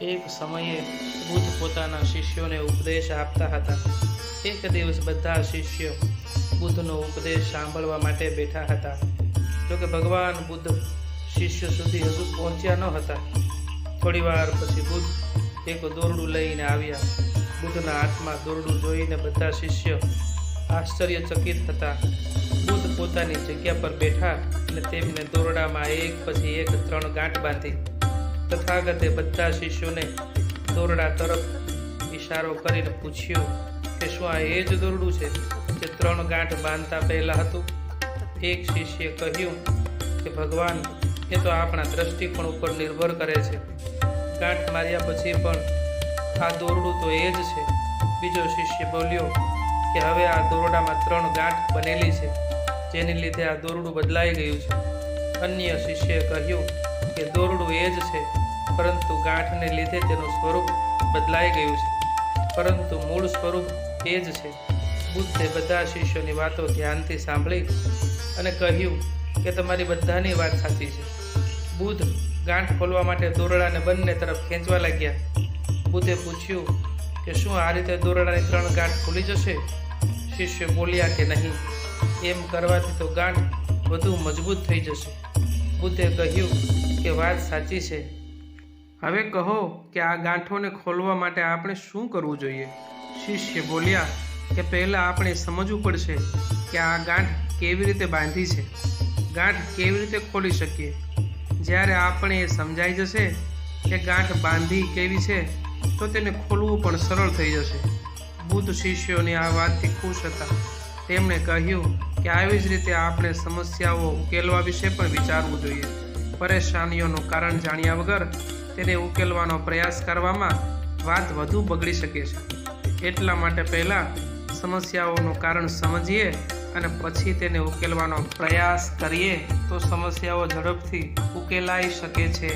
એક સમયે બુદ્ધ પોતાના શિષ્યોને ઉપદેશ આપતા હતા. એક દિવસ બધા શિષ્યો બુદ્ધનો ઉપદેશ સાંભળવા માટે બેઠા હતા. જોકે ભગવાન બુદ્ધ શિષ્ય સુધી હજુ પહોંચ્યા ન હતા. થોડી વાર પછી બુદ્ધ એક દોરડું લઈને આવ્યા. બુદ્ધના હાથમાં દોરડું જોઈને બધા શિષ્ય આશ્ચર્યચકિત હતા. બુદ્ધ પોતાની જગ્યા પર બેઠા અને તેમને દોરડામાં એક પછી એક ત્રણ ગાંઠ બાંધી. તથાગતે બધા શિષ્યોને દોરડા તરફ ઇશારો કરીને પૂછ્યું કે શું આ એ જ દોરડું છે જે ત્રણ ગાંઠ બાંધતા પહેલા હતું? એક શિષ્યે કહ્યું કે, ભગવાન, એ તો આપણા દ્રષ્ટિકોણ ઉપર નિર્ભર કરે છે. ગાંઠ માર્યા પછી પણ આ દોરડું તો એ જ છે. બીજો શિષ્ય બોલ્યો કે, હવે આ દોરડામાં ત્રણ ગાંઠ બનેલી છે, જેને લીધે આ દોરડું બદલાઈ ગયું છે. અન્ય શિષ્યએ કહ્યું કે દોરડું એ જ છે, પરંતુ ગાંઠને લીધે તેનું સ્વરૂપ બદલાઈ ગયું છે. પરંતુ મૂળ સ્વરૂપ એ જ છે. બુદ્ધે બધા શિષ્યોની વાતો ધ્યાનથી સાંભળી અને કહ્યું કે તમારી બધાની વાત સાચી છે. બુદ્ધ ગાંઠ ખોલવા માટે દોરડાને બંને તરફ ખેંચવા લાગ્યા. બુદ્ધે પૂછ્યું કે શું આ રીતે દોરડાની ત્રણ ગાંઠ ખુલી જશે? શિષ્ય બોલ્યા કે નહીં. એમ કરવાથી તો ગાંઠ વધુ મજબૂત થઈ જશે. બુદ્ધે કહ્યું કે વાત સાચી છે. હવે કહો કે આ ગાંઠોને ખોલવા માટે આપણે શું કરવું જોઈએ? શિષ્ય બોલ્યા કે પહેલાં આપણે સમજવું પડશે કે આ ગાંઠ કેવી રીતે બાંધી છે. ગાંઠ કેવી રીતે ખોલી શકીએ? જ્યારે આપણે એ સમજાઈ જશે કે ગાંઠ બાંધી કેવી છે, તો તેને ખોલવું પણ સરળ થઈ જશે. બુદ્ધ શિષ્યોની આ વાતથી ખુશ હતા. તેમણે કહ્યું કે આવી જ રીતે આપણે સમસ્યાઓ ઉકેલવા વિશે પણ વિચારવું જોઈએ. પરેશાનીઓનું કારણ જાણ્યા વગર તેને ઉકેલવાનો પ્રયાસ કરવામાં વાત વધુ બગડી શકે છે. એટલા માટે પહેલાં સમસ્યાઓનું કારણ સમજીએ અને પછી તેને ઉકેલવાનો પ્રયાસ કરીએ તો સમસ્યાઓ ઝડપથી ઉકેલાઈ શકે છે.